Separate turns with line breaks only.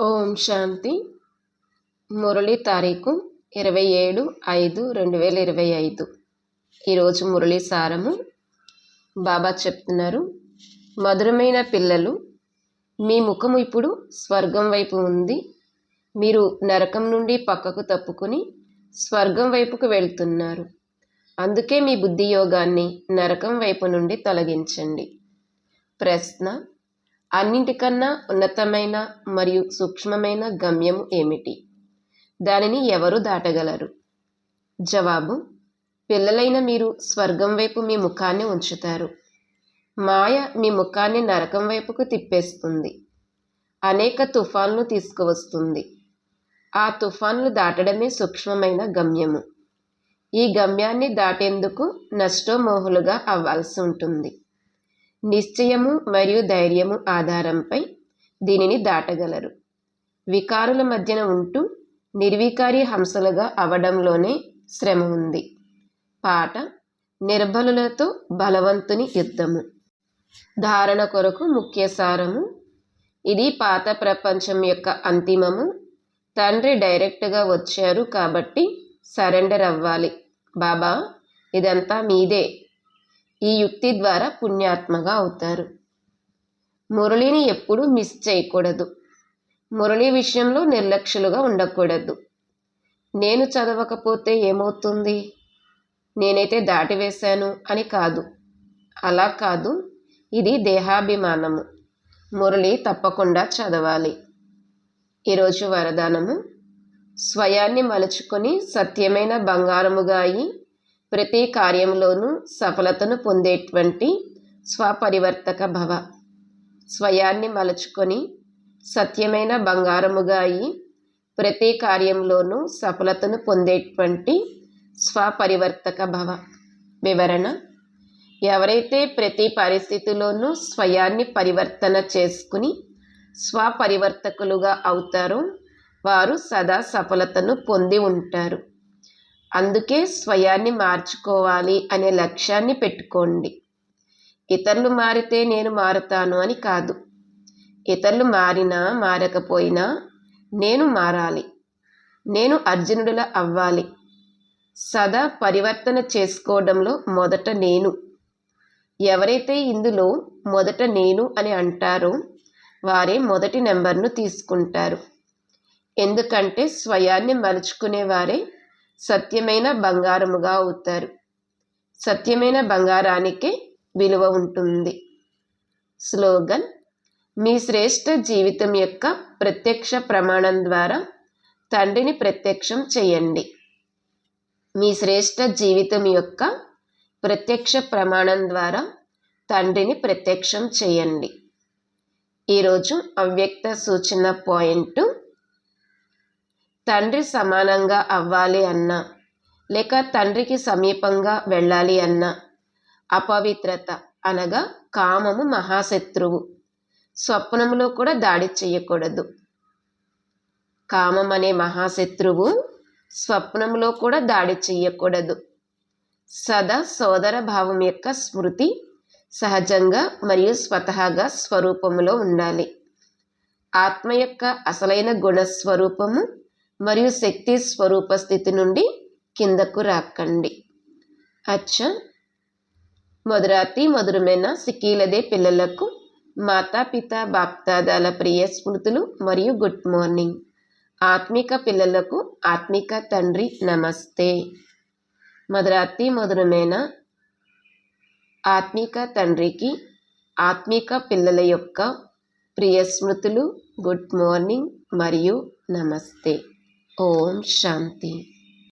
ఓం శాంతి. మురళి తారీఖు ఇరవై ఏడు ఐదు రెండు వేల ఇరవై ఐదు. ఈరోజు మురళి సారము బాబా చెప్తున్నారు మధురమైన పిల్లలు మీ ముఖము ఇప్పుడు స్వర్గం వైపు ఉంది. మీరు నరకం నుండి పక్కకు తప్పుకుని స్వర్గం వైపుకు వెళ్తున్నారు. అందుకే మీ బుద్ధి యోగాన్ని నరకం వైపు నుండి తొలగించండి. ప్రశ్న అన్నింటికన్నా ఉన్నతమైన మరియు సూక్ష్మమైన గమ్యము ఏమిటి? దానిని ఎవరు దాటగలరు? జవాబు పిల్లలైన మీరు స్వర్గం వైపు మీ ముఖాన్ని ఉంచుతారు. మాయ మీ ముఖాన్ని నరకం వైపుకు తిప్పేస్తుంది. అనేక తుఫాన్లు తీసుకువస్తుంది. ఆ తుఫాన్లు దాటడమే సూక్ష్మమైన గమ్యము. ఈ గమ్యాన్ని దాటేందుకు నష్టమోహులుగా అవ్వాల్సి ఉంటుంది. నిశ్చయము మరియు ధైర్యము ఆధారంపై దీనిని దాటగలరు. వికారుల మధ్యన ఉంటూ నిర్వికారి హంసలుగా అవడంలోనే శ్రమ ఉంది. పాట నిర్బలులతో బలవంతుని యుద్ధము. ధారణ కొరకు ముఖ్య సారము. ఇది పాత ప్రపంచం యొక్క అంతిమము. తండ్రి డైరెక్ట్గా వచ్చారు కాబట్టి సరెండర్ అవ్వాలి బాబా ఇదంతా మీదే. ఈ యుక్తి ద్వారా పుణ్యాత్మగా అవుతారు. మురళిని ఎప్పుడూ మిస్ చేయకూడదు. మురళి విషయంలో నిర్లక్ష్యులుగా ఉండకూడదు. నేను చదవకపోతే ఏమవుతుంది? నేనైతే దాటివేశాను అని కాదు. అలా కాదు. ఇది దేహాభిమానము. మురళి తప్పకుండా చదవాలి. ఈరోజు వరదానము. స్వయాన్ని మలుచుకొని సత్యమైన బంగారముగా అయి ప్రతి కార్యంలోనూ సఫలతను పొందేటువంటి స్వపరివర్తక భవ. స్వయాన్ని మలుచుకొని సత్యమైన బంగారముగా అయి ప్రతి కార్యంలోనూ సఫలతను పొందేటువంటి స్వపరివర్తక భవ. వివరణ ఎవరైతే ప్రతి పరిస్థితిలోనూ స్వయాన్ని పరివర్తన చేసుకుని స్వపరివర్తకులుగా అవుతారో వారు సదా సఫలతను పొంది ఉంటారు. అందుకే స్వయాన్ని మార్చుకోవాలి అనే లక్ష్యాన్ని పెట్టుకోండి. ఇతరులు మారితే నేను మారుతాను అని కాదు. ఇతరులు మారినా మారకపోయినా నేను మారాలి. నేను అర్జునుడిలా అవ్వాలి. సదా పరివర్తన చేసుకోవడంలో మొదట నేను. ఎవరైతే ఇందులో మొదట నేను అని అంటారో వారే మొదటి నెంబర్ను తీసుకుంటారు. ఎందుకంటే స్వయాన్ని మలుచుకునేవారే సత్యమైన బంగారముగా అవుతారు. సత్యమైన బంగారానికే విలువ ఉంటుంది. స్లోగన్ మీ శ్రేష్ట జీవితం యొక్క ప్రత్యక్ష ప్రమాణం ద్వారా తండ్రిని ప్రత్యక్షం చేయండి. మీ శ్రేష్ట జీవితం యొక్క ప్రత్యక్ష ప్రమాణం ద్వారా తండ్రిని ప్రత్యక్షం చేయండి. ఈరోజు అవ్యక్త సూచన పాయింట్ తండ్రి సమానంగా అవ్వాలి అన్నా లేక తండ్రికి సమీపంగా వెళ్ళాలి అన్నా అపవిత్రత అనగా కామము మహాశత్రువు. స్వప్నములో కూడా దాడి చేయకూడదు. కామం అనే మహాశత్రువు స్వప్నంలో కూడా దాడి చేయకూడదు. సదా సోదర భావం యొక్క స్మృతి సహజంగా మరియు స్వతహాగా స్వరూపములో ఉండాలి. ఆత్మ యొక్క అసలైన గుణస్వరూపము మరియు శక్తి స్వరూప స్థితి నుండి కిందకు రాకండి. అచ్చ. మధురాతి మధురమైన సికీలదే పిల్లలకు మాతాపిత బాప్తాదాల ప్రియ స్మృతులు మరియు గుడ్ మార్నింగ్. ఆత్మిక పిల్లలకు ఆత్మిక తండ్రి నమస్తే. మధురాతి మధురమైన ఆత్మిక తండ్రికి ఆత్మిక పిల్లల యొక్క ప్రియ స్మృతులు గుడ్ మార్నింగ్ మరియు నమస్తే. ఓం శాంతి